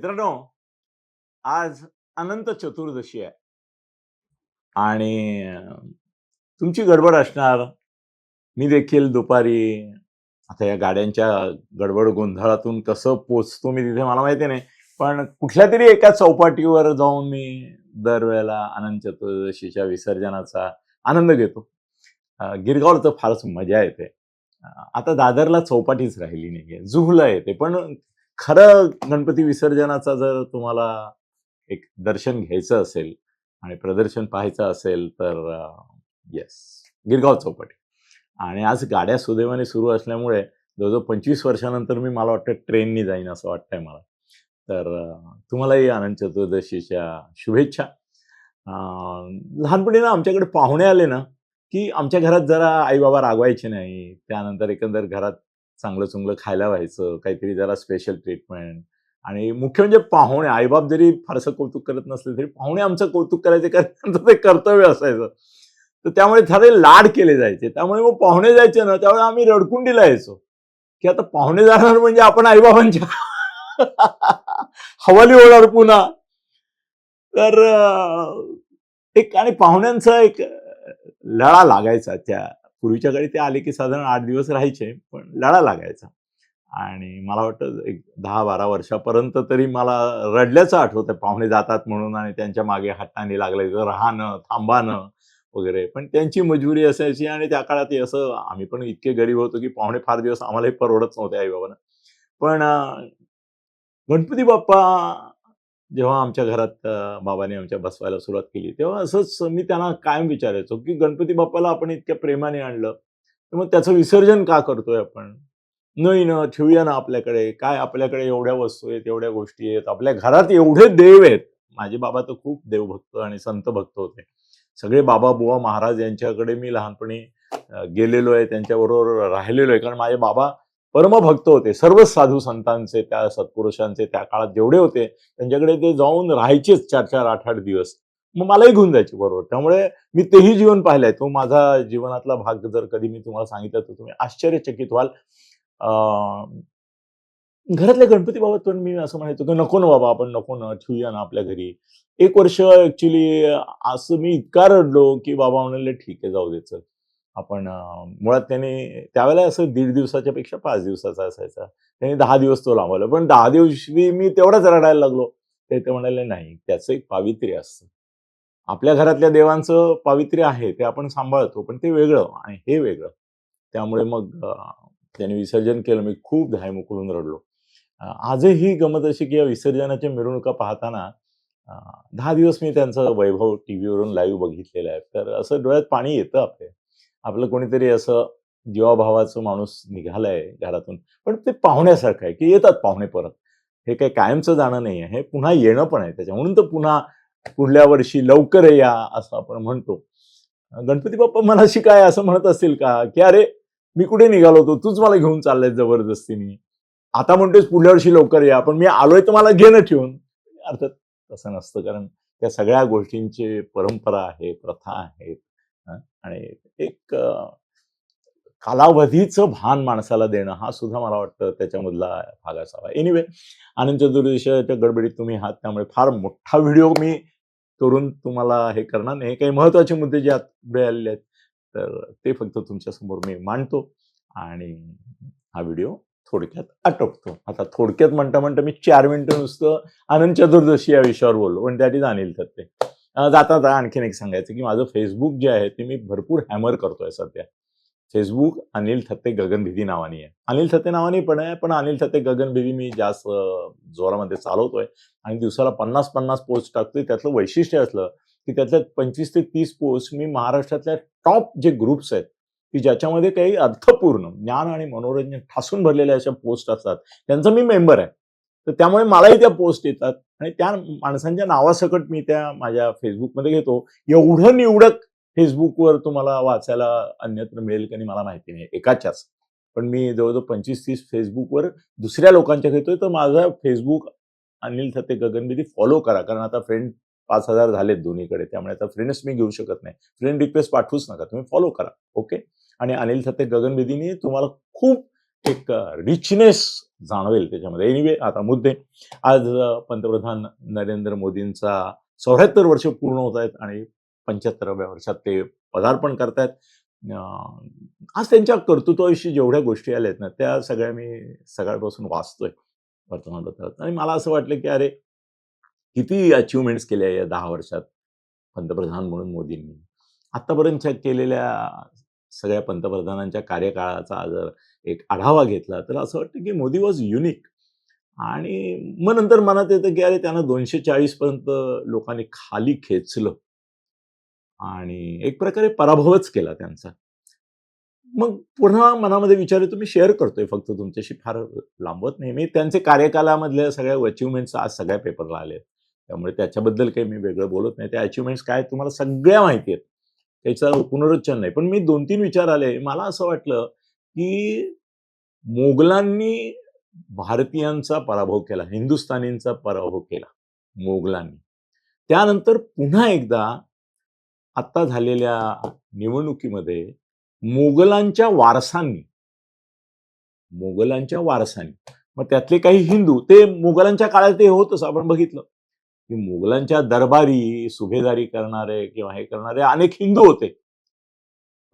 मित्रांनो आज अनंत चतुर्दशी आहे. आणि तुमची गडबड असणार. मी देखील दुपारी आता या गाड्यांच्या गडबड गोंधळातून कसं पोचतो मी तिथे मला माहिती नाही. पण कुठल्या तरी एका चौपाटीवर जाऊन मी दरवेळेला अनंत चतुर्दशीच्या विसर्जनाचा आनंद घेतो. गिरगावला तर फारच मजा येते. आता दादरला चौपाटीच राहिली नाहीये. जुहला येते. पण खरं गणपती विसर्जनाचा जर तुम्हाला एक दर्शन घ्यायचं असेल आणि प्रदर्शन पाहायचं असेल तर येस गिरगाव चौपाटी. आणि आज गाड्या सुदैवाने सुरू असल्यामुळे जवळजवळ पंचवीस वर्षानंतर मी मला वाटतं ट्रेननी जाईन असं वाटतंय मला. तर तुम्हालाही आनंद चतुर्दशीच्या शुभेच्छा. लहानपणी ना आमच्याकडे पाहुणे आले ना की आमच्या घरात जरा आई बाबा रागवायचे नाही. त्यानंतर एकंदर घरात चांगलं चुंगलं खायला व्हायचं काहीतरी जरा स्पेशल ट्रीटमेंट आणि मुख्य म्हणजे पाहुणे आईबाप जरी फारसं कौतुक करत नसले तरी पाहुणे आमचं कौतुक करायचे कारण त्यांचं ते कर्तव्य असायचं. तर त्यामुळे ठरे लाड केले जायचे. त्यामुळे मग पाहुणे जायचे ना त्यामुळे आम्ही रडकुंडीला यायचो. की आता पाहुणे जाणार म्हणजे आपण आईबाबांच्या हवाली होणार पुन्हा. तर एक आणि पाहुण्यांचा एक लढा लळा लागायचा त्या पूर्वीच्या काळी ते आले की साधारण आठ दिवस राहायचे पण लढा लागायचा. आणि मला वाटतं एक दहा बारा वर्षापर्यंत तरी मला रडल्याचं आठवतं पाहुणे जातात म्हणून आणि त्यांच्या मागे हाताने लागलं राहणं थांबानं वगैरे. पण त्यांची मजुरी असायची आणि त्या काळात असं आम्ही पण इतके गरीब होतो की पाहुणे फार दिवस आम्हालाही परवडत नव्हते आई बाबांना पण गणपती बाप्पा जेव्हा आमच्या घरात बाबाने बाबांनी आमच्या बसवायला सुरुवात केली तेव्हा असंच मी त्यांना कायम विचारायचो की गणपती बाप्पाला आपण इतक्या प्रेमाने आणलं तर मग त्याचं विसर्जन का करतोय आपण? नाही ना ठेवूया ना आपल्याकडे. काय आपल्याकडे एवढ्या वस्तू आहेत एवढ्या गोष्टी आहेत आपल्या घरात एवढे देव आहेत. माझे बाबा तर खूप देवभक्त आणि संत भक्त होते. सगळे बाबा बुवा महाराज यांच्याकडे मी लहानपणी गेलेलो आहे त्यांच्याबरोबर राहिलेलो आहे. कारण माझे बाबा परमभक्त होते. सर्व साधू संतांचे त्या सत्पुरुषांचे त्या काळात जेवढे होते त्यांच्याकडे ते जाऊन राहायचेच चार चार आठ आठ दिवस. मग मलाही घेऊन जायचे बरोबर. त्यामुळे मी तेही जीवन पाहिलंय. तो माझा जीवनातला भाग जर कधी मी तुम्हाला सांगितलं तर तुम्ही आश्चर्यचकित व्हाल. घरातल्या गणपती बाबत पण मी असं म्हणायचो की नको ना बाबा आपण नको ना ठेवूया ना आपल्या घरी. एक वर्ष ऍक्च्युली असं मी इतका रडलो की बाबा म्हणाले ठीक आहे जाऊ दे चल. आपण मुळात त्यांनी त्यावेळेला असं दीड दिवसाच्या पेक्षा पाच दिवसाचा असायचा. त्यांनी दहा दिवस तो लांबवला. पण दहा दिवशी मी तेवढाच रडायला लागलो. ते ते म्हणाले नाही त्याचं एक पावित्र्य असतं. आपल्या घरातल्या देवांचं पावित्र्य आहे ते आपण सांभाळतो पण ते वेगळं आणि हे वेगळं. त्यामुळे मग त्यांनी त्याने विसर्जन केलं. मी खूप धाय रडलो. आजही गमत अशी की या विसर्जनाच्या मिरवणुका पाहताना दहा दिवस मी त्यांचं वैभव टी व्हीवरून लाईव्ह बघितलेलं आहे. तर असं डोळ्यात पाणी येतं आपले आपलं कोणीतरी असं जीवाभावाचं माणूस निघालाय घरातून. पण ते पाहुण्यासारखं आहे की येतात पाहुणे परत. हे काही कायमचं जाणं नाही आहे हे पुन्हा येणं पण आहे त्याच्या म्हणून तर पुन्हा पुढल्या वर्षी लवकर या असं आपण म्हणतो. गणपती बाप्पा मनाशी काय असं म्हणत असतील का? की अरे मी कुठे निघालो होतो? तूच मला घेऊन चाललाय जबरदस्तीने. आता म्हणतोस पुढल्या वर्षी लवकर या पण मी आलोय तर मला घेणं ठेवून. अर्थात तसं नसतं. कारण त्या सगळ्या गोष्टींची परंपरा आहे प्रथा आहेत. आणि एक कालावधीचं भान माणसाला देणं हा सुद्धा मला वाटतं त्याच्यामधला भाग असावा. एनिवे आनंद चतुर्दशीच्या गडबडीत तुम्ही आहात त्यामुळे फार मोठा व्हिडिओ मी करून तुम्हाला हे करणार नाही. हे काही महत्त्वाचे मुद्दे जे आत पुढे आलेले आहेत तर ते फक्त तुमच्यासमोर मी मांडतो आणि हा व्हिडिओ थोडक्यात आटोपतो. आता थोडक्यात म्हणता म्हणता मी चार मिनिटं नुसतं आनंद चतुर्दशी या विषयावर बोललो पण त्या इज अनिल तर ते. जाता जाता आणखीन एक सांगायचं की माझं फेसबुक जे आहे ते मी भरपूर हॅमर करतोय सध्या. फेसबुक अनिल थत्ते गगनभिदी नावानी आहे. अनिल थत्ते नावाने पण आहे पण अनिल थत्ते गगनभिदी मी जास्त जोरामध्ये चालवतोय. आणि दिवसाला पन्नास पन्नास पोस्ट टाकतोय. त्यातलं वैशिष्ट्य असलं की त्यातल्या पंचवीस ते तीस पोस्ट मी महाराष्ट्रातल्या टॉप जे ग्रुप्स आहेत की ज्याच्यामध्ये काही अर्थपूर्ण ज्ञान आणि मनोरंजन ठासून भरलेल्या अशा पोस्ट असतात. त्यांचा मी मेंबर आहे. तर त्यामुळे मलाही त्या पोस्ट येतात. आणि त्या माणसांच्या नावासकट मी त्या माझ्या फेसबुकमध्ये घेतो. एवढं निवडक फेसबुकवर तुम्हाला वाचायला अन्यत्र मिळेल की नाही मला माहिती नाही. एकाच्याच. पण मी जवळजवळ पंचवीस तीस फेसबुकवर दुसऱ्या लोकांच्या घेतोय. तर माझा फेसबुक अनिल थत्ते गगनबिधी फॉलो करा. कारण आता फ्रेंड पाच हजार झालेत दोन्हीकडे. त्यामुळे आता फ्रेंड्स मी घेऊ शकत नाही. फ्रेंड रिक्वेस्ट पाठवूच नका. तुम्ही फॉलो करा. ओके आणि अनिल थत्ते गगनविधीने तुम्हाला खूप एक रिचनेस जाणवेल त्याच्यामध्ये. एनिवे आता मुद्दे. आज पंतप्रधान नरेंद्र मोदींचा चौऱ्याहत्तर वर्ष पूर्ण होत आहेत आणि पंच्याहत्तराव्या वर्षात ते पदार्पण करतायत. आज त्यांच्या कर्तृत्वाविषयी जेवढ्या गोष्टी आल्या आहेत ना त्या सगळ्या मी सकाळपासून वाचतोय वर्तमानपत्रात. आणि मला असं वाटलं की अरे किती अचिव्हमेंट्स केल्या या दहा वर्षात पंतप्रधान म्हणून मोदींनी. आतापर्यंतच्या केलेल्या सगळ्या पंतप्रधानांच्या कार्यकाळाचा जर एक आढावा घेतला तर असं वाटतं की मोदी वॉज युनिक. आणि मग नंतर मनात येतं की अरे त्यांना दोनशे चाळीस पर्यंत लोकांनी खाली खेचलं. आणि एक प्रकारे पराभवच केला त्यांचा. मग पुन्हा मनामध्ये विचार येतो मी शेअर करतोय फक्त तुमच्याशी फार लांबवत नाही. मी त्यांचे कार्यकालामधल्या सगळ्या अचिव्हमेंट्स आज सगळ्या पेपरला आले त्यामुळे त्याच्याबद्दल काही मी वेगळं बोलत नाही. त्या अचिव्हमेंट्स काय तुम्हाला सगळ्या माहिती आहेत. त्याचा पुनरुच्चार नाही. पण मी दोन तीन विचार आले. मला असं वाटलं की मोगलांनी भारतीयांचा पराभव केला हिंदुस्थानींचा पराभव केला मोगलांनी. त्यानंतर पुन्हा एकदा आत्ता झालेल्या निवडणुकीमध्ये मोगलांच्या वारसांनी मोगलांच्या वारसांनी मग त्यातले काही हिंदू ते मोगलांच्या काळात ते होतच आपण बघितलं. की मोगलांच्या दरबारी सुभेदारी करणारे किंवा हे करणारे अनेक हिंदू होते.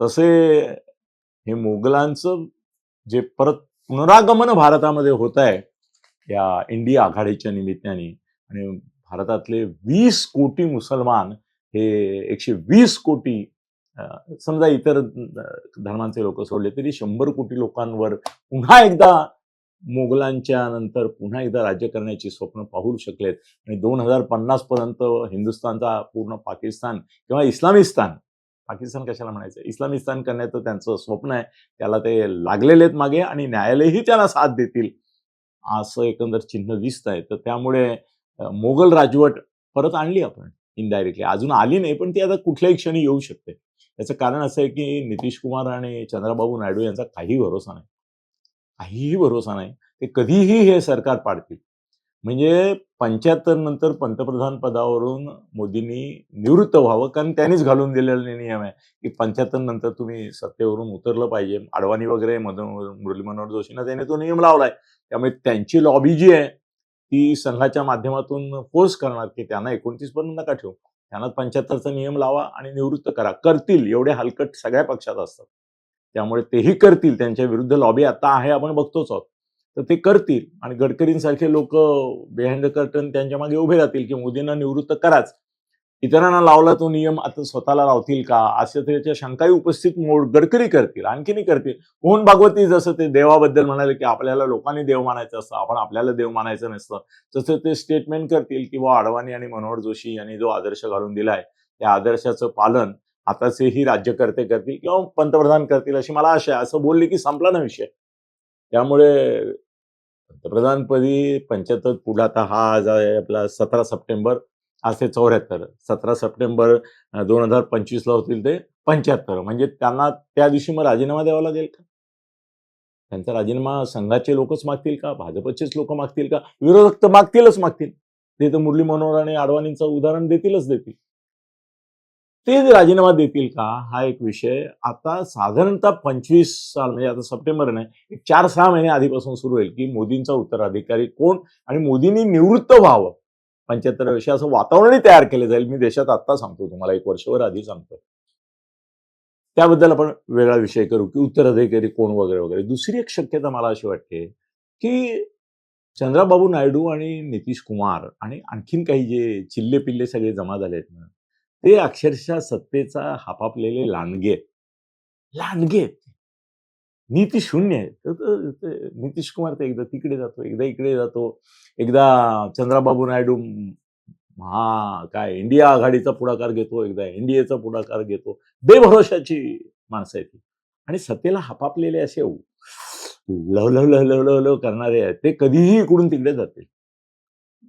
तसे हे मोगलांचं जे परत पुनरागमन भारतामध्ये होत आहे या इंडिया आघाडीच्या निमित्ताने आणि भारतातले वीस कोटी मुसलमान हे एकशे वीस कोटी समजा इतर धर्मांचे लोक सोडले तरी शंभर कोटी लोकांवर पुन्हा एकदा मोगलांच्या नंतर पुन्हा एकदा राज्य करण्याची स्वप्न पाहू शकलेत. आणि दोन हजार पन्नास पर्यंत हिंदुस्थानचा पूर्ण पाकिस्तान किंवा इस्लामिस्तान पाकिस्तान कशाला म्हणायचं? इस्लामिस्तान करण्याचं त्यांचं स्वप्न आहे. त्याला ते लागलेले आहेत मागे आणि न्यायालयही त्याला साथ देतील. असं एकंदर चिन्ह दिसत आहे तर त्यामुळे मोगल राजवट परत आणली आपण इनडायरेक्टली अजून आली नाही पण ती आता कुठल्याही क्षणी येऊ शकते. याचं कारण असं आहे की नितीश कुमार आणि चंद्राबाबू नायडू यांचा काही भरोसा नाही. काहीही भरोसा नाही. ते कधीही हे सरकार पाडतील. म्हणजे पंच्याहत्तर नंतर पंतप्रधान पदावरून मोदींनी निवृत्त व्हावं कारण त्यांनीच घालून दिलेला नियम आहे की पंच्याहत्तर नंतर तुम्ही सत्तेवरून उतरलं पाहिजे. अडवाणी वगैरे मदन मुरली मनोहर जोशींना त्याने तो नियम लावलाय. त्यामुळे त्यांची लॉबी जी आहे ती संघाच्या माध्यमातून फोर्स करणार की त्यांना एकोणतीस पर्यंत नका ठेवू. त्यांना पंच्याहत्तरचा नियम लावा आणि निवृत्त करा. करतील एवढे हलकट सगळ्या पक्षात असतात. त्यामुळे तेही करतील. त्यांच्या विरुद्ध लॉबी आता आहे आपण बघतोच आहोत. तर ते करतील. आणि गडकरींसारखे लोक बिहाइंड द कर्टन त्यांच्या मागे उभे राहतील की मोदींना निवृत्त कराच. इतरांना लावला तो नियम आता स्वतःला लावतील का? अशा त्याच्या शंकाही उपस्थित मोड गडकरी करतील आणखीनही करतील. मोहन भागवती जसं ते देवाबद्दल म्हणाले की आपल्याला लोकांनी देव मानायचं असतं आपण आपल्याला देव मानायचं नसतं. तसं ते स्टेटमेंट करतील की बुवा अडवाणी आणि मनोहर जोशी यांनी जो आदर्श घालून दिलाय त्या आदर्शाचं पालन आताचेही राज्यकर्ते करतील किंवा पंतप्रधान करतील अशी मला आशा आहे. असं बोलले की संपला ना विषय. त्यामुळे पंतप्रधानपदी पंच्याहत्तर पुढे आता हा आज आहे आपला सतरा सप्टेंबर असे चौऱ्याहत्तर. सतरा सप्टेंबर दोन हजार पंचवीसला होतील ते पंच्याहत्तर. म्हणजे त्यांना त्या दिवशी मग राजीनामा द्यावा लागेल का? त्यांचा राजीनामा संघाचे लोकच मागतील का? भाजपचेच लोक मागतील का? विरोधक तर मागतीलच मागतील. ते तर मुरली मनोहर आणि आडवाणींचं उदाहरण देतीलच देतील. ते राजीनामा देतील का हा एक विषय आता साधारणतः पंचवीस साल म्हणजे आता सप्टेंबर नाही एक चार सहा महिने आधीपासून सुरू होईल की मोदींचा उत्तराधिकारी कोण आणि मोदींनी निवृत्त व्हावं. पंच्याहत्तर वर्षी असं वातावरणही तयार केलं जाईल. मी देशात आत्ता सांगतो तुम्हाला एक वर्षभर आधी सांगतो. त्याबद्दल आपण वेगळा विषय करू की उत्तराधिकारी कोण वगैरे वगैरे. दुसरी एक शक्यता मला अशी वाटते की चंद्राबाबू नायडू आणि नितीश कुमार आणि आणखीन काही जे चिल्ले पिल्ले सगळे जमा झाले आहेत ना ते अक्षरशः सत्तेचा हापापलेले लांडगे. आहेत लांडगे? नीती शून्य आहे. तर- नितीश कुमार तर एकदा तिकडे जातो एकदा इकडे जातो एकदा चंद्राबाबू नायडू हा काय इंडिया आघाडीचा पुढाकार घेतो एकदा एनडीएचा पुढाकार घेतो. बेभरोशाची माणसं आहेत ती. आणि सत्तेला हापापलेले असे love love love love love love करणारे आहेत. ते कधीही इकडून तिकडे जातील.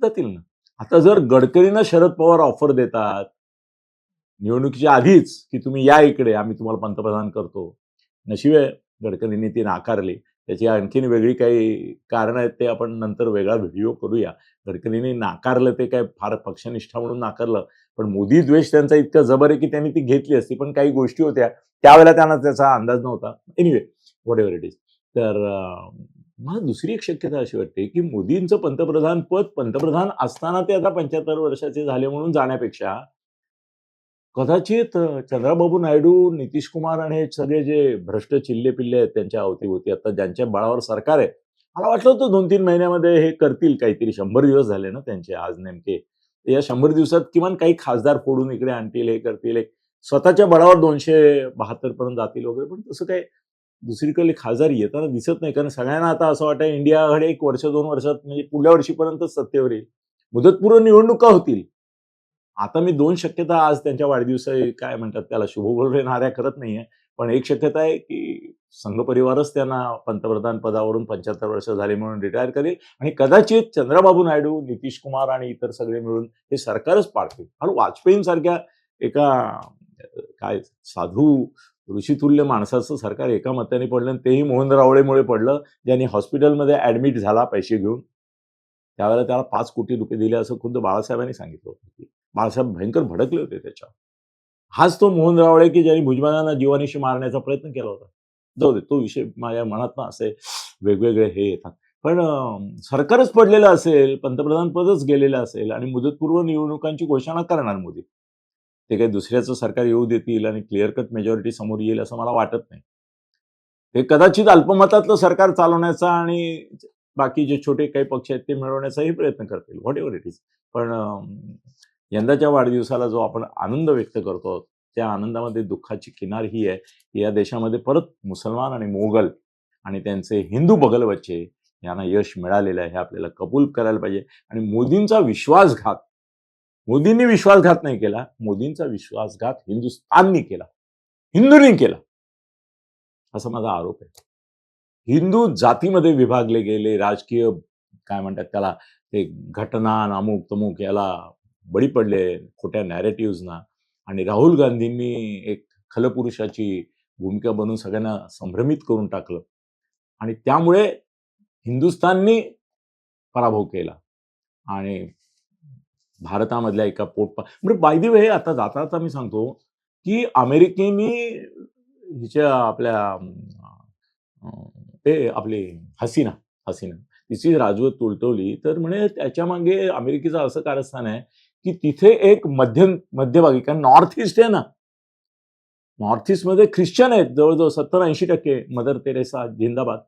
जातील ना. आता जर गडकरींना शरद पवार ऑफर देतात निवडणुकीच्या आधीच की तुम्ही या इकडे आम्ही तुम्हाला पंतप्रधान करतो. नशिबे गडकरींनी ती नाकारली. त्याची आणखीन वेगळी काही कारणं आहेत ते आपण नंतर वेगळा व्हिडिओ करूया. गडकरींनी नाकारलं ते काय फार पक्षनिष्ठा म्हणून नाकारलं. पण मोदी द्वेष त्यांचा इतका जबर आहे की त्यांनी ती घेतली असती पण काही गोष्टी होत्या. त्यावेळेला त्यांना त्याचा अंदाज नव्हता. Anyway whatever it is तर मला दुसरी एक शक्यता अशी वाटते की मोदींचं पंतप्रधान पद पंतप्रधान असताना ते आता पंच्याहत्तर वर्षाचे झाले म्हणून जाण्यापेक्षा कदाचित चंद्राबाबू नायडू नितीश कुमार आणि हे सगळे जे भ्रष्ट चिल्ले पिल्ले आहेत त्यांच्या अवतीभोवती आता ज्यांच्या बळावर सरकार आहे मला वाटलं होतं दोन तीन महिन्यामध्ये हे करतील काहीतरी शंभर दिवस झाले ना त्यांचे आज नेमके. या शंभर दिवसात किमान काही खासदार फोडून इकडे आणतील हे करतील एक स्वतःच्या बळावर दोनशे बहात्तर पर्यंत जातील वगैरे पण तसं काय दुसरीकडे खासदार येताना दिसत नाही. कारण सगळ्यांना आता असं वाटतं इंडियाकडे एक वर्ष दोन वर्षात म्हणजे पुढल्या वर्षीपर्यंत सत्तेवर येईल. मुदतपूर्व निवडणुका होतील. आता मी दोन शक्यता आज त्यांच्या वाढदिवसा काय म्हणतात त्याला शुभबोलणाऱ्या करत नाहीये. पण एक शक्यता आहे की संघ परिवारच त्यांना पंतप्रधान पदावरून पंच्याहत्तर वर्ष झाले म्हणून रिटायर करेल आणि कदाचित चंद्रबाबू नायडू नितीश कुमार आणि इतर सगळे मिळून हे सरकारच पाडतील आणि वाजपेयींसारख्या एका काय साधू ऋषितुल्य माणसाचं सरकार एका मताने पडलं आणि तेही मोहन रावळेमुळे पडलं. ज्यांनी हॉस्पिटलमध्ये ऍडमिट झाला पैसे घेऊन. त्यावेळेला त्याला पाच कोटी रुपये दिले असं खुद्द बाळासाहेबांनी सांगितलं होतं. की बाळासाहेब भयंकर भडकले होते त्याच्यावर. हाच तो मोहन रावळे की ज्यांनी भुजबळांना जीवानिशी मारण्याचा प्रयत्न केला होता. जाऊ दे तो विषय माझ्या मनात असे वेगवेगळे हे येतात. पण सरकारच पडलेलं असेल पंतप्रधान पदच गेलेलं असेल आणि मुदतपूर्व निवडणुकांची घोषणा करणार मोदी. ते काही दुसऱ्याचं सरकार येऊ देतील आणि क्लिअर कट मेजॉरिटी समोर येईल असं मला वाटत नाही. ते कदाचित अल्पमतातलं सरकार चालवण्याचा आणि बाकी जे छोटे काही पक्ष आहेत ते मिळवण्याचाही प्रयत्न करतील व्हॉट एव्हर इट इज पण यंदाच्या वाढदिवसाला जो आपण आनंद व्यक्त करतो त्या आनंदामध्ये दुःखाची किनार ही आहे की या देशामध्ये परत मुसलमान आणि मोगल आणि त्यांचे हिंदू बगलवच्चे यांना यश मिळालेलं आहे हे आपल्याला कबूल करायला पाहिजे. आणि मोदींचा विश्वासघात मोदींनी विश्वासघात नाही केला मोदींचा विश्वासघात हिंदुस्थाननी केला हिंदूंनी केला. असा माझा आरोप आहे. हिंदू जातीमध्ये विभागले गेले राजकीय काय म्हणतात त्याला ते घटना अमुक तमुक याला बळी पडले खोट्या नॅरेटिव्हजना आणि राहुल गांधींनी एक खलपुरुषाची भूमिका बनवून सगळ्यांना संभ्रमित करून टाकलं. आणि त्यामुळे हिंदुस्थाननी पराभव केला. आणि भारतामधल्या एका पोटपा म्हणजे बायदेव हे आता जाता जाता मी सांगतो की अमेरिकेने हिच्या आपल्या ते आपली हसीना हसीना. तिची राजवत तुलटवली तर म्हणे त्याच्यामागे अमेरिकेचं असं कारस्थान आहे की तिथे एक मध्य मध्यभागी कारण नॉर्थ ईस्ट आहे ना. नॉर्थ ईस्टमध्ये ख्रिश्चन आहेत जवळजवळ सत्तर ऐंशी टक्के मदर तेरेसा जिंदाबाद.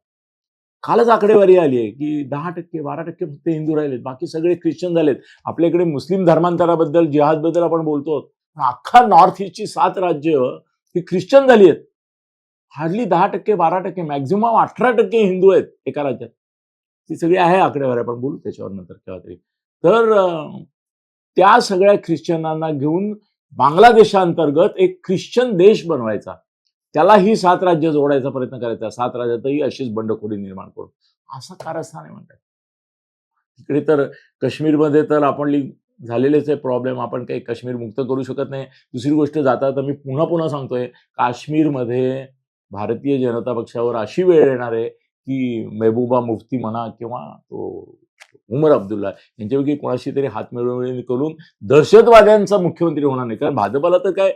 कालच आकडेवारी आली आहे की दहा टक्के बारा टक्के फक्त हिंदू राहिलेत बाकी सगळे ख्रिश्चन झालेत. आपल्याकडे मुस्लिम धर्मांतराबद्दल जिहादबद्दल आपण बोलतो. अख्खा नॉर्थ ईस्टची सात राज्य ही ख्रिश्चन झाली आहेत. हार्डली दहा टक्के बारा टक्के मॅक्झिमम अठरा टक्के हिंदू आहेत एका राज्यात. ती सगळी आहे आकडेवारी आपण बोलू त्याच्यावर नंतर केव्हा तरी. तर त्या सगळ्या ख्रिश्चनांना घेऊन बांगलादेशांतर्गत एक ख्रिश्चन देश बनवायचा. त्याला ही सात राज्य जोडायचा प्रयत्न करायचा. सात राज्यातही अशीच बंडखोरी निर्माण करून. असं कारस्थान आहे म्हणतात. इकडे तर काश्मीरमध्ये तर आपण झालेलेच आहे प्रॉब्लेम आपण काही काश्मीर मुक्त करू शकत नाही. दुसरी गोष्ट जाता तर मी पुन्हा पुन्हा सांगतोय काश्मीरमध्ये भारतीय जनता पक्षावर अशी वेळ येणार आहे की मेहबूबा मुफ्ती म्हणा किंवा तो उमर अब्दुल्ला यांच्यापैकी कोणाशी तरी हात मिळवणी करून दहशतवाद्यांचा मुख्यमंत्री होणार नाही. कारण भाजपला तर काय?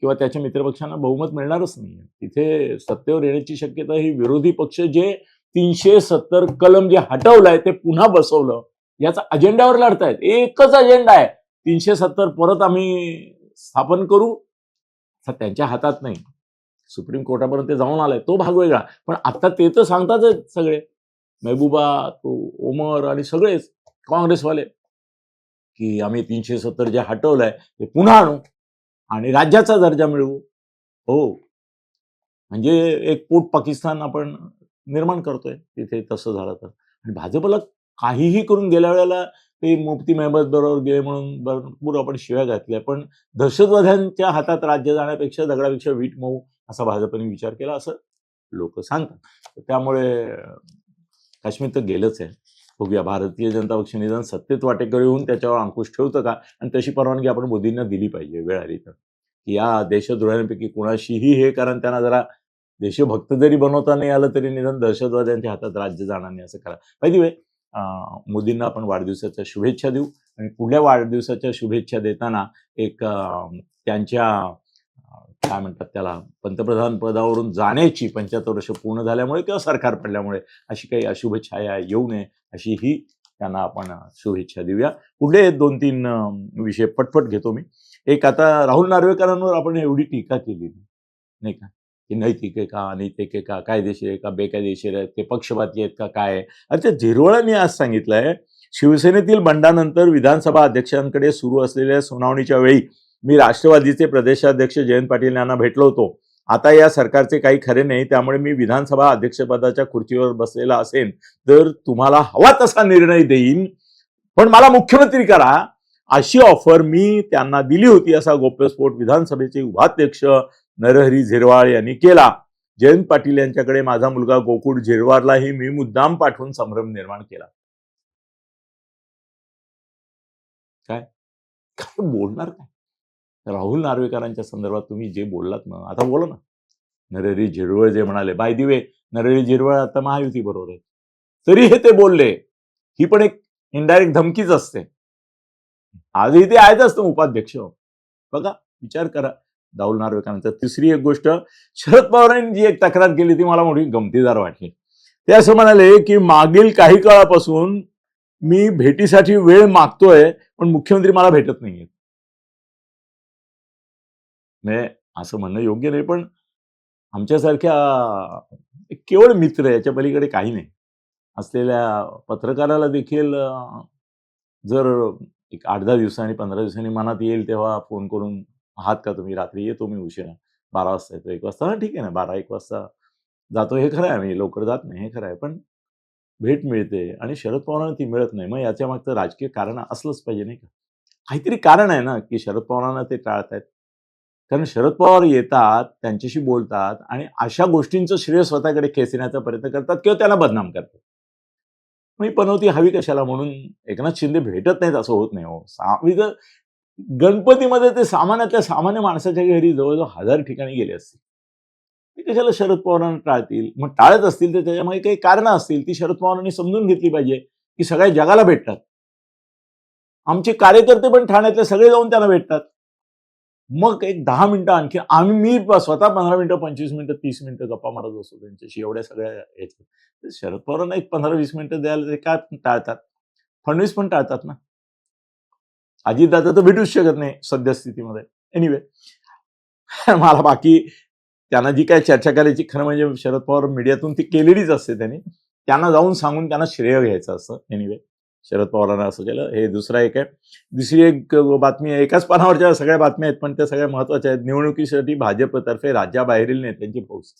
किंवा त्याच्या मित्रपक्षांना बहुमत मिळणारच नाही तिथे सत्तेवर येण्याची शक्यता ही विरोधी पक्ष जे तीनशे सत्तर कलम जे हटवलंय ते पुन्हा बसवलं. याचा अजेंड्यावर लढतायत. एकच अजेंडा आहे. तीनशे सत्तर परत आम्ही स्थापन करू. त्यांच्या हातात नाही. सुप्रीम कोर्टापर्यंत जाऊन आलाय. तो भाग वेगळा. पण आता ते तर सांगतातच सगळे. मेहबूबा तो ओमर आणि सगळेच काँग्रेसवाले की आम्ही तीनशे सत्तर जे हटवलंय ते पुन्हा आणू आणि राज्याचा दर्जा मिळवू. हो. म्हणजे एक पोट पाकिस्तान आपण निर्माण करतोय तिथे तसं झालं तर. आणि भाजपला काहीही करून गेल्या वेळेला ते मुफ्ती मेहमद बरोबर गेले म्हणून भरपूर आपण शिव्या घातल्या पण दहशतवाद्यांच्या हातात राज्य जाण्यापेक्षा दगडापेक्षा वीट मऊ असा भाजपने विचार केला असं लोक सांगतात. त्यामुळे काश्मीर तर गेलंच आहे. बघूया भारतीय जनता पक्ष निदान सत्तेत वाटेकर येऊन त्याच्यावर अंकुश ठेवतं का? आणि तशी परवानगी आपण मोदींना दिली पाहिजे वेळ आली तर. की या देशद्रोह्यांपैकी कुणाशीही हे कारण त्यांना जरा देशभक्त जरी बनवता नाही आलं तरी निदान दहशतवाद्यांच्या हातात राज्य जाणार नाही असं करा. पाहिजे वे मोदींना आपण वाढदिवसाच्या शुभेच्छा देऊ. आणि पुढल्या वाढदिवसाच्या शुभेच्छा देताना एक त्यांच्या काय म्हणतात त्याला पंतप्रधान पदावरून जाण्याची पंच्याहत्तर वर्ष पूर्ण झाल्यामुळे किंवा सरकार पडल्यामुळे अशी काही अशुभ छाया येऊ नये अशी ही त्यांना आपण शुभेच्छा देऊया. पुढे दोन तीन विषय पटपट घेतो मी. एक आता राहुल नार्वेकरांवर आपण एवढी टीका केली नाही का? की नैतिक आहे का अनैतिक आहे का कायदेशीर आहे का बेकायदेशीर आहेत ते पक्षपाती आहेत का काय आहे? आणि त्या झिरवळांनी आज सांगितलंय शिवसेनेतील बंडानंतर विधानसभा अध्यक्षांकडे सुरू असलेल्या सुनावणीच्या वेळी मी राष्ट्रवादीचे प्रदेशाध्यक्ष जयंत पाटील यांना भेटलो होतो. आता या सरकारचे काही खरे नाही त्यामुळे मी विधानसभा अध्यक्षपदाच्या खुर्चीवर बसलेला असेन तर तुम्हाला हवा तसा निर्णय देईन. पण मला मुख्यमंत्री करा. अशी ऑफर मी त्यांना दिली होती असा गोप्यस्फोट विधानसभेचे उपाध्यक्ष नरहरी झिरवाळ यांनी केला. जयंत पाटील यांच्याकडे माझा मुलगा गोकुळ झिरवाळलाही मी मुद्दाम पाठवून संभ्रम निर्माण केला. काय? काय बोलणार काय? राहुल नार्वेकरांच्या संदर्भात तुम्ही जे बोललात ना आता बोला ना. नरेरी झिरवळ जे म्हणाले बाय दिवे नरेरी झिरवळ आता महायुती बरोबर आहे. तरी हे ते बोलले. ही पण एक इनडायरेक्ट धमकीच असते. आजही ते आहेतच ना उपाध्यक्ष. बघा विचार करा. राहुल नार्वेकरांचा तिसरी एक गोष्ट शरद पवारांनी जी एक तक्रार केली ती मला मोठी गमतीदार वाटली. ते असं म्हणाले की मागील काही काळापासून मी भेटीसाठी वेळ मागतोय पण मुख्यमंत्री मला भेटत नाहीयेत. म्हणजे असं म्हणणं योग्य नाही पण आमच्यासारख्या केवळ मित्र याच्या पलीकडे काही नाही. असलेल्या पत्रकाराला देखील जर एक आठ दहा दिवसांनी पंधरा दिवसांनी मनात येईल तेव्हा फोन करून आहात का तुम्ही? रात्री येतो मी उशिरा. बारा वाजता येतो एक वाजता. ना ठीक आहे ना बारा एक वाजता जातो. हे खरं आहे आम्ही लवकर जात नाही हे खरं आहे पण भेट मिळते आणि शरद पवारांना ती मिळत नाही. मग याच्या मागचं राजकीय कारण असलंच पाहिजे नाही का? काहीतरी कारण आहे ना की शरद पवारांना ते टाळतायत. कारण शरद पवार येतात त्यांच्याशी बोलतात आणि अशा गोष्टींचं श्रेय स्वतःकडे खेचण्याचा प्रयत्न करतात किंवा त्याला बदनाम करतात. मी पनवती हवी कशाला म्हणून? एकनाथ शिंदे भेटत नाहीत असं होत नाही हो. सा- गणपतीमध्ये ते सामान्यातल्या सामान्य माणसाच्या घरी जवळजवळ हजार ठिकाणी गेले असतील. ते कशाला शरद पवारांना टाळतील? मग टाळत असतील तर त्याच्यामध्ये काही कारणं असतील. ती शरद पवारांनी समजून घेतली पाहिजे की सगळ्या जगाला भेटतात. आमचे कार्यकर्ते पण ठाण्यातले सगळे जाऊन त्यांना भेटतात. मग एक दहा मिनिटं आणखी आम्ही मी स्वतः पंधरा मिनिटं पंचवीस मिनिटं तीस मिनिटं गप्पा मारत असतो त्यांच्याशी एवढ्या सगळ्या याच्या शरद पवारांना एक पंधरा वीस मिनिटं द्यायला ते काय टाळतात? फडणवीस पण टाळतात ना? अजितदादा तर भेटूच शकत नाही सद्यस्थितीमध्ये. एनिवे मला बाकी त्यांना जी काय चर्चा करायची खरं म्हणजे शरद पवार मीडियातून ती केलेलीच असते त्यांनी. त्यांना जाऊन सांगून त्यांना श्रेय घ्यायचं असतं. एनिवे शरद पवारांना असं केलं. हे दुसरा एक आहे. दुसरी एक बातमी आहे. एकाच पानावरच्या सगळ्या बातम्या आहेत पण त्या सगळ्या महत्त्वाच्या आहेत. निवडणुकीसाठी भाजपतर्फे राज्याबाहेरील नेत्यांची फौज.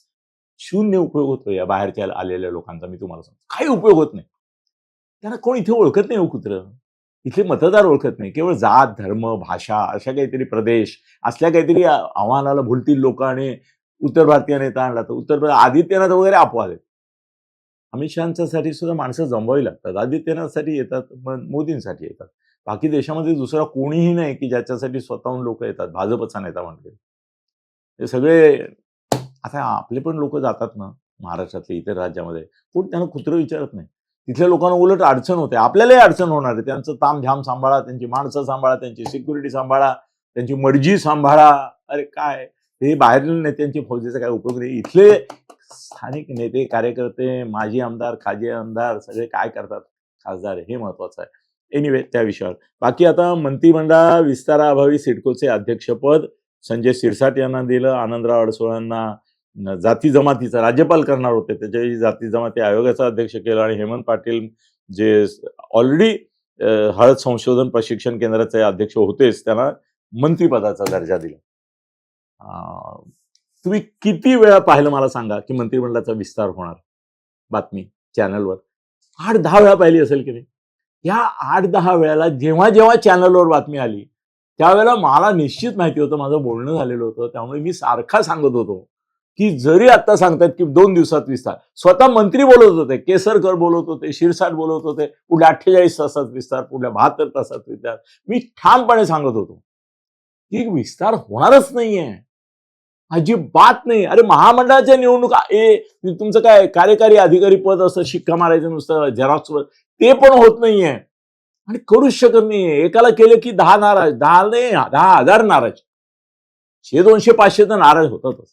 शून्य उपयोग होतो या बाहेरच्या आलेल्या लोकांचा मी तुम्हाला सांगतो. काही उपयोग होत नाही. त्यांना कोण इथे ओळखत नाही हो कुत्र? इथले मतदार ओळखत नाही. केवळ जात धर्म भाषा अशा काहीतरी प्रदेश असल्या काहीतरी आव्हानाला भुलतील लोक आणि उत्तर भारतीय नेता आणला तर. उत्तर आदित्यनाथ वगैरे अपवाद आहेत. अमित शहासाठी सुद्धा माणसं जमवावी लागतात. आदित्यनाथसाठी येतात पण मोदींसाठी येतात. बाकी देशामध्ये दुसरा कोणीही नाही की ज्याच्यासाठी स्वतःहून लोक येतात. भाजपचा नेता म्हणते हे सगळे आता आपले पण लोक जातात ना महाराष्ट्रातले इतर राज्यामध्ये. कोण त्यांना कुत्रं विचारत नाही. तिथल्या लोकांना उलट अडचण होते. आपल्यालाही अडचण होणार आहे. त्यांचं तामझाम सांभाळा त्यांची माणसं सांभाळा त्यांची सिक्युरिटी सांभाळा त्यांची मर्जी सांभाळा. अरे काय? हे बाहेरील नेत्यांची फौजेचा काय उपयोग नाही. इथले स्थानिक नेते कार्यकर्ते माजी आमदार खाजी आमदार सगळे काय करतात? खासदार हे महत्वाचं आहे. एनिवे त्या विषयावर. बाकी आता मंत्रिमंडळ विस्ताराअभावी सिडकोचे अध्यक्षपद संजय सिरसाट यांना दिलं. आनंदराव अडसोळांना जाती जमातीचा राज्यपाल करणार होते. त्याच्यावेळी जाती जमाती आयोगाचा अध्यक्ष केला आणि हेमंत पाटील जे ऑलरेडी हळद संशोधन प्रशिक्षण केंद्राचे अध्यक्ष होतेच त्यांना मंत्रिपदाचा दर्जा दिला. तुम्ही किती वेळा पाहिलं मला सांगा की मंत्रिमंडळाचा विस्तार होणार? बातमी चॅनलवर. आठ दहा वेळा पाहिली असेल की नाही? या आठ दहा वेळाला जेव्हा जेव्हा चॅनलवर बातमी आली त्यावेळेला मला निश्चित माहिती होतं माझं बोलणं झालेलं होतं त्यामुळे मी सारखा सांगत होतो की जरी आता सांगतात की दोन दिवसात विस्तार स्वतः मंत्री बोलत होते केसरकर बोलत होते शिरसाट बोलत होते पुढल्या अठ्ठेचाळीस तासात विस्तार पुढल्या बहात्तर तासात विस्तार मी ठामपणे सांगत होतो की विस्तार होणारच नाहीये. अजिबात नाही. अरे महामंडळाच्या निवडणुका ए तुमचं काय कार्यकारी अधिकारी पद असं शिक्का मारायचं नुसतं झेरॉक्सवर ते पण होत नाहीये. आणि करूच शकत नाहीये. एकाला केलं की दहा नाराज दहा नाही दहा हजार नाराज. शे दोनशे पाचशे तर नाराज होतातच.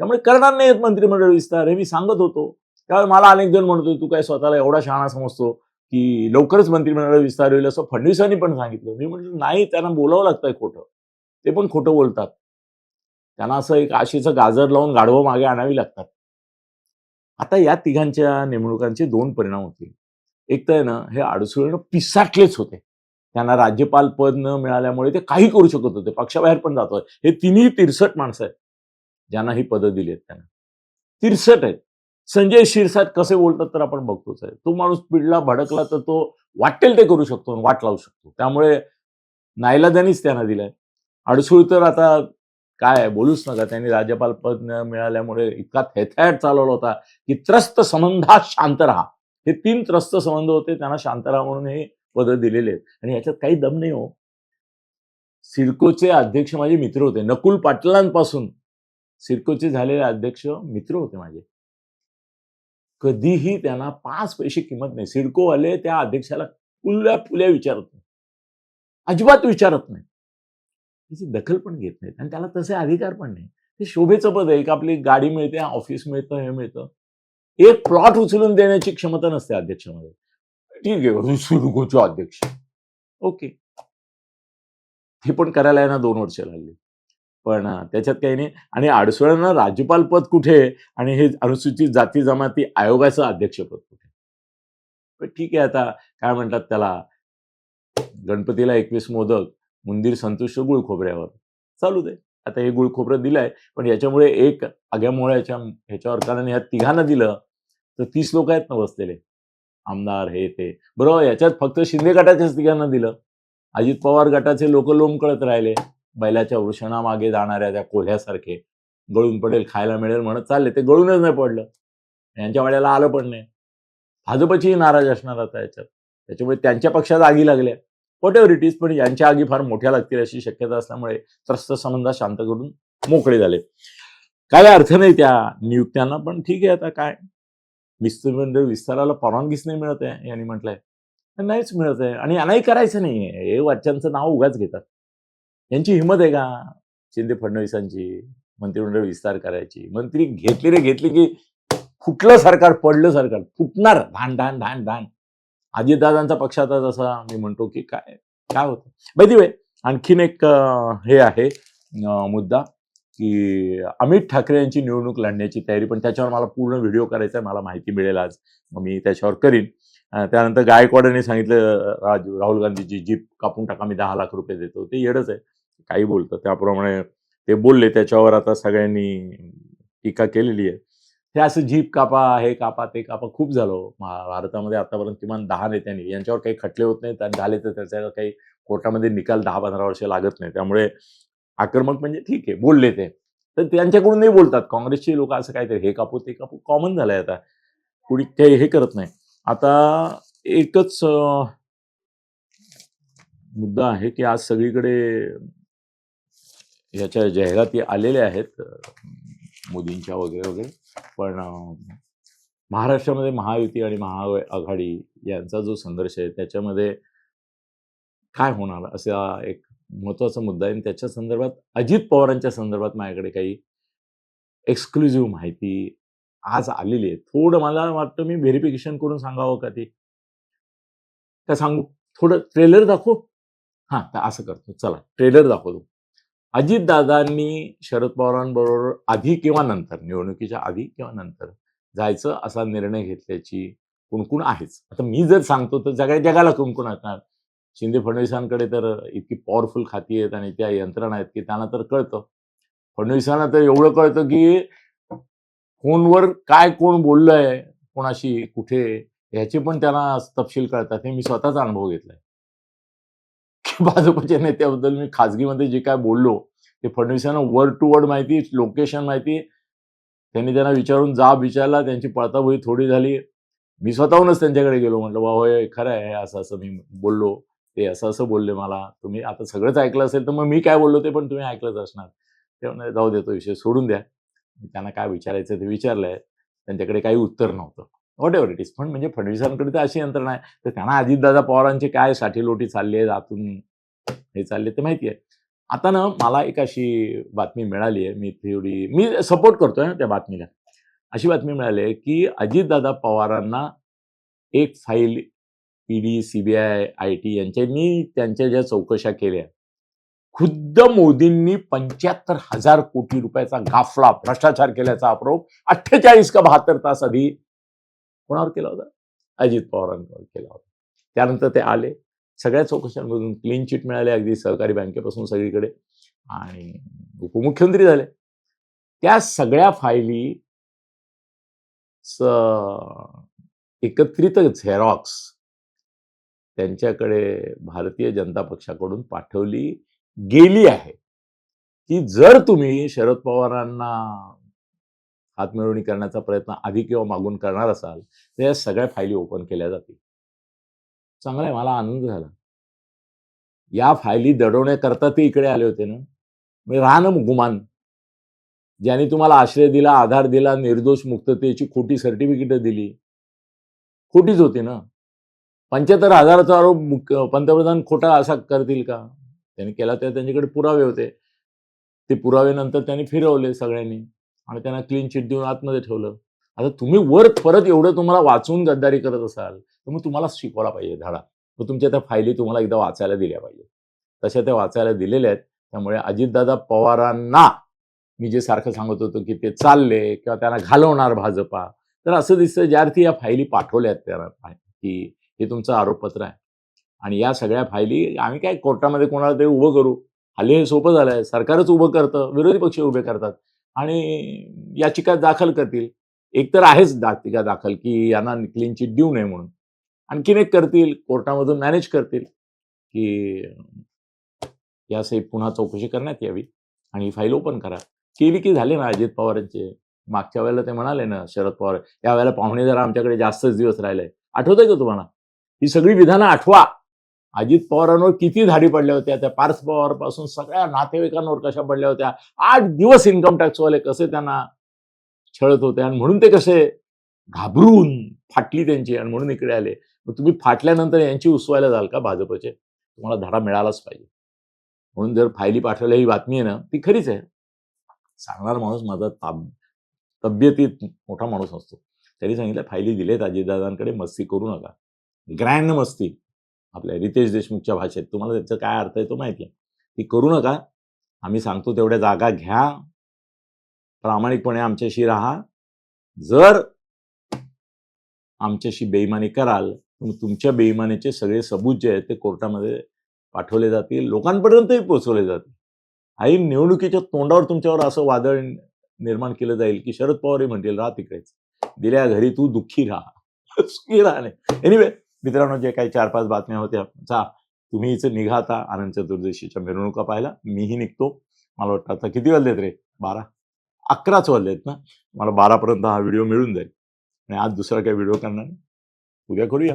त्यामुळे करणार नाहीत मंत्रिमंडळ विस्तार. हे मी सांगत होतो. त्यावेळी मला अनेक जण म्हणतो तू काय स्वतःला एवढा शहाणा समजतो की लवकरच मंत्रिमंडळ विस्तार होईल? असं फडणवीसांनी पण सांगितलं. मी म्हटलं नाही त्यांना बोलावं लागतंय खोटं. ते पण खोटं बोलतात. त्यांना असं एक आशीचं गाजर लावून गाढवं मागे आणावी लागतात. आता या तिघांच्या नेमणुकांचे दोन परिणाम होतील. एक तर आहे ना हे अडसुळनं पिसाटलेच होते. त्यांना राज्यपाल पद न मिळाल्यामुळे ते काही करू शकत होते पक्षाबाहेर पण जात होते. हे तिन्ही तिरसट माणसं आहेत ज्यांना ही पदं दिली आहेत त्यांना. तिरसट आहेत. संजय शिरसाट कसे बोलतात तर आपण बघतोच आहे. तो माणूस पिडला भडकला तर तो वाटेल ते करू शकतो आणि वाट लावू शकतो. त्यामुळे नाईलाजानीच त्यांना दिलाय. अडसूळ तर आता काय बोलूच नका. त्यांनी राज्यपाल पद न मिळाल्यामुळे इतका थेथॅट चालवला होता की त्रस्त संबंधात शांत राहा. हे तीन त्रस्त संबंध होते. त्यांना शांत राहा म्हणून हे पद दिलेले आहेत. आणि याच्यात काही दम नाही हो. सिडकोचे अध्यक्ष माझे मित्र होते. नकुल पाटलांपासून सिडकोचे झालेले अध्यक्ष मित्र होते माझे. कधीही त्यांना पाच पैसे किंमत नाही. सिडकोवाले त्या अध्यक्षाला फुल्या फुल्या विचारत नाही. अजिबात विचारत नाही. त्याची दखल पण घेत नाहीत आणि त्याला तसे अधिकार पण नाही. ते शोभेचं पद आहे. एक आपली गाडी मिळते ऑफिस मिळतं हे मिळतं. एक प्लॉट उचलून देण्याची क्षमता नसते अध्यक्षामध्ये. ठीक आहे सिडकोचे अध्यक्ष. ओके. हे पण करायला यांना दोन वर्ष लागली. पण त्याच्यात काही नाही. आणि अडसळ्यांना राज्यपाल पद कुठे? आणि हे अनुसूचित जाती जमाती आयोगाचं अध्यक्षपद कुठे? पण ठीक आहे आता. काय म्हणतात त्याला? गणपतीला एकवीस मोदक. मुंदीर संतुष्ट गुळखोबऱ्यावर. चालू दे. आता हे गुळखोबरं दिलंय पण याच्यामुळे एक आग्यामुळ्याच्या ह्याच्यावर कारण ह्या तिघांना दिलं तर तीस लोक आहेत ना बसलेले. आमदार हे ते. बरोबर याच्यात फक्त शिंदे गटाच्याच तिघांना दिलं. अजित पवार गटाचे लोक लोंबकळत राहिले. बैलाच्या वृषणामागे जाणाऱ्या त्या कोल्ह्यासारखे. गळून पडेल खायला मिळेल म्हणत चालले. ते गळूनच नाही पडलं. यांच्या वाड्याला आलं पण नाही. भाजपचीही नाराज असणार आता याच्यात. त्याच्यामुळे त्यांच्या पक्षात आगी लागल्या. वॉट एव्हर इट इज पण यांच्या आगी फार मोठ्या लागतील अशी शक्यता असल्यामुळे त्रस्त संबंध शांत करून मोकळे झाले. काय अर्थ नाही त्या नियुक्त्यांना पण ठीक आहे आता काय? मंत्रिमंडळ विस्ताराला परवानगीच नाही मिळत आहे यांनी म्हटलंय. नाहीच मिळत आहे. आणि यांनाही करायचं नाही हे वाच्यांचं नाव उगाच घेतात. यांची हिंमत आहे का? शिंदे फडणवीसांची मंत्रिमंडळ विस्तार करायची. मंत्री घेतली रे घेतली की फुटलं सरकार पडलं सरकार. फुटणार. धान धान धान धान. अजितदादांचा पक्षाचा जसा मी म्हणतो की काय काय होतं? बैदिवे आणखीन एक हे आहे मुद्दा की अमित ठाकरे यांची निवडणूक लढण्याची तयारी पण त्याच्यावर मला पूर्ण व्हिडिओ करायचा आहे मला माहिती मिळेल आज. मग मी त्याच्यावर करीन. त्यानंतर गायकवाडांनी सांगितलं राज राहुल गांधीची जीप कापून टाका मी दहा लाख रुपये देतो. ते येडच आहे. काही बोलतं. त्याप्रमाणे ते बोलले. त्याच्यावर आता सगळ्यांनी टीका केलेली आहे. हे असं जीप कापा हे कापा ते कापा. खूप झालो हो. भारतामध्ये आतापर्यंत किमान दहा नेत्यांनी. यांच्यावर काही खटले होत नाहीत आणि झाले तर त्याच्यावर काही कोर्टामध्ये निकाल दहा पंधरा वर्ष लागत नाही. त्यामुळे आक्रमक म्हणजे ठीक आहे बोलले ते. तर त्यांच्याकडूनही बोलतात. काँग्रेसचे लोक असं काहीतरी हे कापू ते कापू. कॉमन झालंय आता. कुणी काही हे करत नाही. आता एकच मुद्दा आहे की आज सगळीकडे ह्याच्या जाहिराती आलेल्या आहेत मोदींच्या वगैरे वगैरे. पण महाराष्ट्रामध्ये महायुती आणि महाआघाडी यांचा जो संघर्ष आहे त्याच्यामध्ये काय होणार असा एक महत्त्वाचा मुद्दा आहे. आणि त्याच्या संदर्भात अजित पवारांच्या संदर्भात माझ्याकडे काही एक्सक्लुझिव्ह माहिती आज आलेली आहे. थोडं मला वाटतं मी व्हेरिफिकेशन करून सांगावं का ते? का सांगू? थोडं ट्रेलर दाखवू. हां तर असं करतो. चला ट्रेलर दाखवतो. अजितदादांनी शरद पवारांबरोबर आधी किंवा नंतर निवडणुकीच्या आधी किंवा नंतर जायचं असा निर्णय घेतल्याची कुणकुण आहेच. आता मी जर सांगतो तर सगळ्या जगाला कुणकुण असणार? शिंदे फडणवीसांकडे तर इतकी पॉवरफुल खाती आहेत आणि त्या यंत्रणा आहेत की त्यांना तर कळतं. फडणवीसांना तर एवढं कळतं की फोनवर काय कोण बोललंय कोणाशी कुठे ह्याचे पण त्यांना तपशील कळतात. हे मी स्वतःचा अनुभव घेतलाय. भाजपच्या नेत्याबद्दल मी खाजगीमध्ये जे काय बोललो ते फडणवीसांना वर्ड टू वर्ड माहिती लोकेशन माहिती त्यांनी त्यांना विचारून जाब विचारला त्यांची पळताभुई थोडी झाली. मी स्वतःहूनच त्यांच्याकडे गेलो म्हटलं बा होय खरं आहे असं असं मी बोललो ते असं असं बोलले मला. तुम्ही आता सगळंच ऐकलं असेल तर मग मी काय बोललो ते पण तुम्ही ऐकलंच असणार. ते म्हणजे जाऊ देतो विषय सोडून द्या. त्यांना काय विचारायचं ते विचारलंय त्यांच्याकडे काही उत्तर नव्हतं. वॉट एव्हर इट इज पण म्हणजे फडणवीसांकडे तर अशी यंत्रणा आहे. तर त्यांना अजितदादा पवारांचे काय साठी लोटी चालली आहे आतून हे चालले ते माहिती आहे. आता ना मला एक अशी बातमी मिळाली आहे मी थोडी मी सपोर्ट करतोय ना त्या बातमीला. अशी बातमी मिळाली आहे की अजितदादा पवारांना एक file ED CBI I T यांच्यानी त्यांच्या ज्या चौकशा केल्या खुद्द मोदींनी पंच्याहत्तर हजार कोटी रुपयाचा गाफला भ्रष्टाचार केल्याचा आरोप अठ्ठेचाळीस का बहात्तर तास आधी कोणावर केला होता? अजित पवारांवर केला होता. त्यानंतर ते आले. सगळ्या चौकशांमधून क्लीन चिट मिळाले अगदी सहकारी बँकेपासून सगळीकडे. आणि उपमुख्यमंत्री झाले. त्या सगळ्या फायली स- एकत्रित झेरॉक्स त्यांच्याकडे भारतीय जनता पक्षाकडून पाठवली गेली आहे. की जर तुम्ही शरद पवारांना हातमिळवणी करण्याचा प्रयत्न आधी किंवा मागून करणार असाल तर या सगळ्या फायली ओपन केल्या जातील. चांगला आहे मला आनंद झाला. या फायली दडवण्याकरता ते इकडे आले होते ना. म्हणजे राहा ना गुमान ज्यांनी तुम्हाला आश्रय दिला आधार दिला निर्दोष मुक्ततेची खोटी सर्टिफिकेट दिली. खोटीच होती ना. पंच्याहत्तर हजाराचा आरोप पंतप्रधान खोटा असा करतील का? त्यांनी केला तर त्यांच्याकडे पुरावे होते. ते पुरावे नंतर त्यांनी फिरवले सगळ्यांनी आणि त्यांना क्लीन चिट देऊन आतमध्ये ठेवलं. आता तुम्ही वर परत एवढं तुम्हाला वाचून गद्दारी करत असाल तर मग तुम्हाला शिकवायला पाहिजे धडा मग तुमच्या त्या फायली तुम्हाला एकदा वाचायला दिल्या पाहिजे तशा त्या वाचायला दिलेल्या आहेत. त्यामुळे अजितदादा पवारांना मी जे सारखं सांगत होतो की ते चालले किंवा त्यांना घालवणार भाजपा. तर असं दिसतं ज्या अर्थी या फायली पाठवल्यात त्यांना की हे तुमचं आरोपपत्र आहे. आणि या सगळ्या फायली आम्ही काय कोर्टामध्ये कोणाला तरी उभं करू? हल्ली हे सोपं झालंय. सरकारच उभं करतं. विरोधी पक्ष उभे करतात. आणि याचिका दाखल करतील. एक तर आहेच याचिका दाखल की यांना क्लीन चिट देऊ नये म्हणून. आणखीन एक करतील कोर्टामधून मॅनेज करतील की यासाठी पुन्हा चौकशी करण्यात यावी आणि ही फाईल ओपन करा. केली की झाले ना अजित पवारांचे? मागच्या वेळेला ते म्हणाले ना शरद पवार या वेळेला पाहुणे जरा आमच्याकडे जास्तच दिवस राहिले. आठवतंय का तुम्हाला? ही सगळी विधानं आठवा. अजित पवारांवर किती धाडी पडल्या होत्या त्या पार्थ पवारपासून सगळ्या नातेवाईकांवर कशा पडल्या होत्या? आठ दिवस इन्कम टॅक्सवाले कसे त्यांना छळत होते आणि म्हणून ते कसे घाबरून फाटली त्यांची आणि म्हणून इकडे आले? मग तुम्ही फाटल्यानंतर यांची उसवायला जाल का भाजपचे? तुम्हाला धडा मिळालाच पाहिजे. म्हणून जर फायली पाठवल्या ही बातमी आहे ना ती खरीच आहे. सांगणार माणूस माझा ताब तब्येतीत मोठा माणूस असतो. त्यांनी सांगितलं फायली दिलेत अजितदादांकडे मस्ती करू नका. ग्रँड मस्ती. आपल्या रितेश देशमुखच्या भाषेत. तुम्हाला त्याचा काय अर्थ आहे तो माहिती आहे. ती करू नका. आम्ही सांगतो तेवढ्या जागा घ्या. प्रामाणिकपणे आमच्याशी राहा. जर आमच्याशी बेईमानी कराल मग तुमच्या बेईमानीचे सगळे सबूत जे आहेत ते कोर्टामध्ये पाठवले जातील लोकांपर्यंतही पोहोचवले जातील. आई निवडणुकीच्या तोंडावर तुमच्यावर असं वादळ निर्माण केलं जाईल की शरद पवार हे म्हणतील राहा तिकडेच. दिल्या घरी तू दुःखी राहा. सुखी राहा नाही एनिवे मित्रांनो जे काही चार पाच बातम्या होत्या जा. तुम्ही इथं निघा आता आनंद चतुर्दशीच्या मिरवणुका पाहायला मीही निघतो. मला वाटतं आता किती वाजलेत रे? बारा? अकराच वाजलेत ना? मला बारापर्यंत हा व्हिडिओ मिळून जाईल. आणि आज दुसरा काही व्हिडिओ करणार नाही. उद्या करूया.